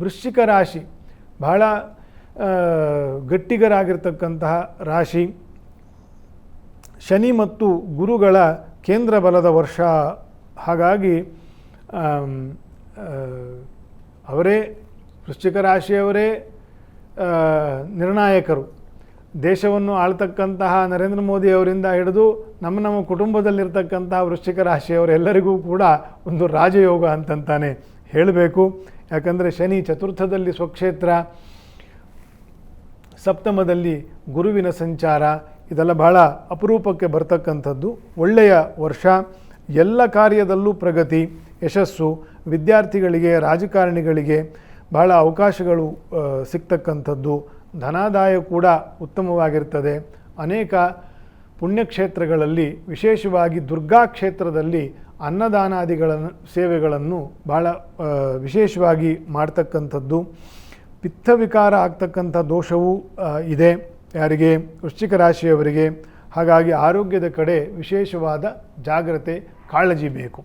ವೃಶ್ಚಿಕ ರಾಶಿ. ಬಹಳ ಗಟ್ಟಿಗರಾಗಿರ್ತಕ್ಕಂತಹ ರಾಶಿ. ಶನಿ ಮತ್ತು ಗುರುಗಳ ಕೇಂದ್ರ ಬಲದ ವರ್ಷ. ಹಾಗಾಗಿ ಅವರೇ ವೃಶ್ಚಿಕ ರಾಶಿಯವರೇ ನಿರ್ಣಾಯಕರು. ದೇಶವನ್ನು ಆಳ್ತಕ್ಕಂತಹ ನರೇಂದ್ರ ಮೋದಿ ಅವರಿಂದ ಹಿಡಿದು ನಮ್ಮ ನಮ್ಮ ಕುಟುಂಬದಲ್ಲಿರ್ತಕ್ಕಂತಹ ವೃಶ್ಚಿಕ ರಾಶಿಯವರೆಲ್ಲರಿಗೂ ಕೂಡ ಒಂದು ರಾಜಯೋಗ ಅಂತಂತಾನೆ. ಹೇಳಬೇಕು. ಯಾಕಂದರೆ ಶನಿ ಚತುರ್ಥದಲ್ಲಿ ಸ್ವಕ್ಷೇತ್ರ, ಸಪ್ತಮದಲ್ಲಿ ಗುರುವಿನ ಸಂಚಾರ, ಇದೆಲ್ಲ ಬಹಳ ಅಪರೂಪಕ್ಕೆ ಬರ್ತಕ್ಕಂಥದ್ದು. ಒಳ್ಳೆಯ ವರ್ಷ. ಎಲ್ಲ ಕಾರ್ಯದಲ್ಲೂ ಪ್ರಗತಿ, ಯಶಸ್ಸು, ವಿದ್ಯಾರ್ಥಿಗಳಿಗೆ, ರಾಜಕಾರಣಿಗಳಿಗೆ ಬಹಳ ಅವಕಾಶಗಳು ಸಿಗ್ತಕ್ಕಂಥದ್ದು. ಧನಾದಾಯ ಕೂಡ ಉತ್ತಮವಾಗಿರ್ತದೆ. ಅನೇಕ ಪುಣ್ಯಕ್ಷೇತ್ರಗಳಲ್ಲಿ, ವಿಶೇಷವಾಗಿ ದುರ್ಗಾ ಕ್ಷೇತ್ರದಲ್ಲಿ ಅನ್ನದಾನಾದಿಗಳನ್ನು ಸೇವೆಗಳನ್ನು ಬಹಳ ವಿಶೇಷವಾಗಿ ಮಾಡ್ತಕ್ಕಂಥದ್ದು. ಪಿತ್ತವಿಕಾರ ಆಗ್ತಕ್ಕಂಥ ದೋಷವೂ ಇದೆ. ಯಾರಿಗೆ? ವೃಶ್ಚಿಕ ರಾಶಿಯವರಿಗೆ. ಹಾಗಾಗಿ ಆರೋಗ್ಯದ ಕಡೆ ವಿಶೇಷವಾದ ಜಾಗ್ರತೆ, ಕಾಳಜಿ ಬೇಕು.